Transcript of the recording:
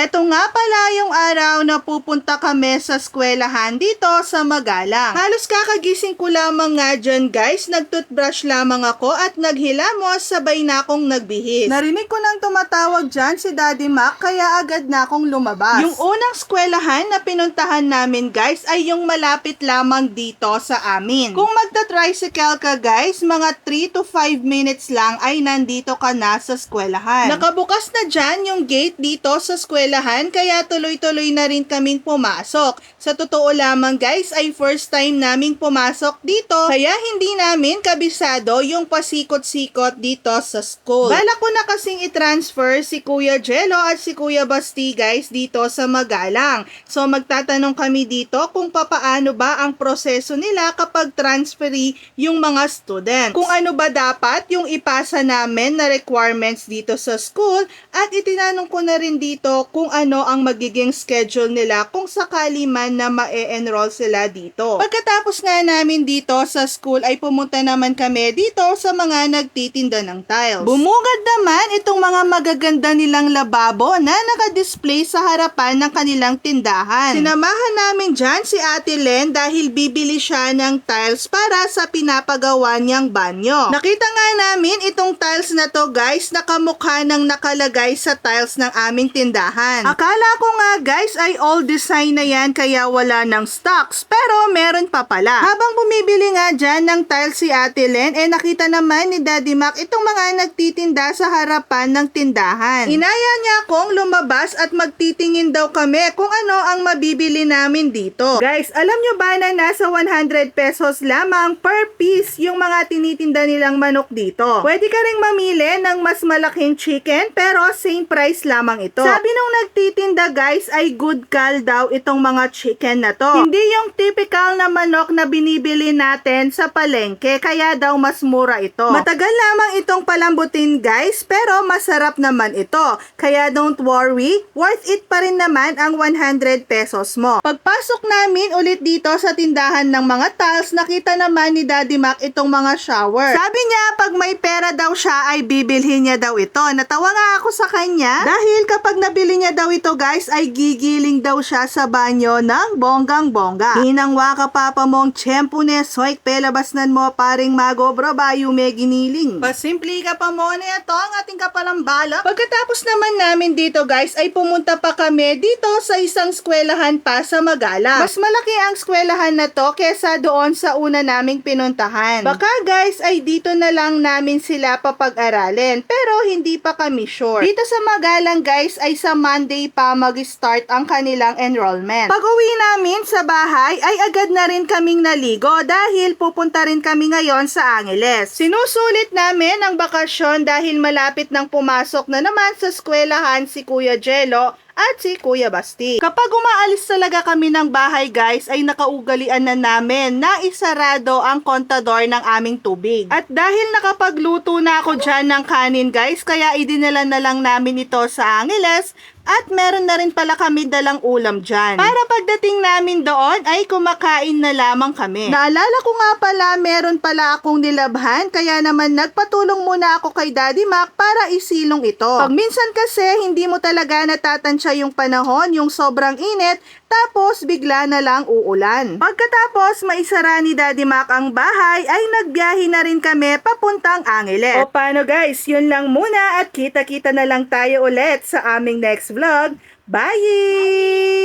Eto nga pala yung araw na pupunta kami sa eskwelahan dito sa Magalang. Halos kakagising ko lamang nga dyan guys, nagtoothbrush lamang ako at naghilamos sabay na akong nagbihis. Narinig ko nang tumatawag dyan si Daddy Mac kaya agad na akong lumabas. Yung unang eskwelahan na pinuntahan namin guys ay yung malapit lamang dito sa amin. Kung magta-tricycle ka guys, mga 3 to 5 minutes lang ay nandito ka na sa eskwelahan. Nakabukas na dyan yung gate dito sa eskwelahan kaya tuloy-tuloy na rin kaming pumasok. Sa totoo lamang guys ay first time naming pumasok dito kaya hindi namin kabisado yung pasikot-sikot dito sa school. Bala ko na kasing i-transfer si Kuya Jello at si Kuya Basti guys dito sa Magalang. So magtatanong kami dito kung papaano ba ang proseso nila kapag transferi yung mga student. Kung ano ba dapat yung ipasa namin na requirements dito sa school at itinanong ko na rin dito kung ano ang magiging schedule nila kung sakali man na ma-enroll sila dito. Pagkatapos nga namin dito sa school ay pumunta naman kami dito sa mga nagtitinda ng tiles. Bumugad naman itong mga magaganda nilang lababo na naka-display sa harapan ng kanilang tindahan. Sinamahan namin dyan si Ate Len dahil bibili siya ng tiles para sa pinapagawa niyang banyo. Nakita nga namin itong tiles na to guys nakamukha ng nakalagay sa tiles ng aming tindahan. Akala ko nga guys ay all design na yan kaya wala ng stocks pero meron pa pala. Habang bumibili nga dyan ng tiles si Ate Len eh nakita naman ni Daddy Mac itong mga nagtitinda sa harapan ng tindahan. Inaya niya akong lumabas at magtitingin daw kami kung ano ang mabibili namin dito. Guys, alam nyo ba na nasa 100 pesos lamang per piece yung mga tinitinda nilang manok dito? Pwede ka ring mamili ng mas malaking chicken pero same price lamang ito. Sabi nung nagtitinda guys ay good call daw itong mga chicken na to. Hindi yung typical na manok na binibili natin sa palengke kaya daw mas mura ito. Matagal lamang itong palambutin guys pero masarap naman ito. Kaya don't worry, worth it pa rin naman ang 100 pesos mo. Pagpasok namin ulit dito sa tindahan ng mga tiles, nakita naman ni Daddy Mac itong mga shower. Sabi niya pag may pera daw siya ay bibilhin niya daw ito. Natawa nga ako sa kanya dahil kapag nabili niya daw ito guys ay gigiling daw siya sa banyo ng bonggang bongga. Hinangwa ka papa mong tiyempo ne soik pelabasnan mo paring magobro bayo may giniling. Pasimpli ka pa mo na ito ang ating kapalang balak. Pagkatapos naman namin dito guys ay pumunta pa kami dito sa isang eskwelahan pa sa Magala. Mas malaki ang eskwelahan na to kesa doon sa una naming pinuntahan. Baka guys ay dito na lang namin sila papag-aralin pero hindi pa kami sure. Dito sa Magalang guys ay sa Monday pa mag-start ang kanilang enrollment. Pag uwi namin sa bahay ay agad na rin kaming naligo dahil pupunta rin kami ngayon sa Angeles. Sinusulit namin ang bakasyon dahil malapit nang pumasok na naman sa eskwelahan si Kuya Jello at si Kuya Basti. Kapag umaalis talaga kami ng bahay guys, ay nakaugalian na namin na isarado ang kontador ng aming tubig. At dahil nakapagluto na ako dyan ng kanin guys, kaya idinala na lang namin ito sa Angeles at meron na rin pala kami dalang ulam dyan. Para pagdating namin doon ay kumakain na lamang kami. Naalala ko nga pala meron pala akong nilabhan kaya naman nagpatulong muna ako kay Daddy Mac para isilong ito. Pag minsan kasi hindi mo talaga natatansya yung panahon, yung sobrang init, tapos bigla na lang uulan. Pagkatapos maisara ni Daddy Mac ang bahay ay nagbiyahe na rin kami papuntang Angeles. O paano guys, yun lang muna at kita-kita na lang tayo ulit sa aming next next vlog. Bye! Bye!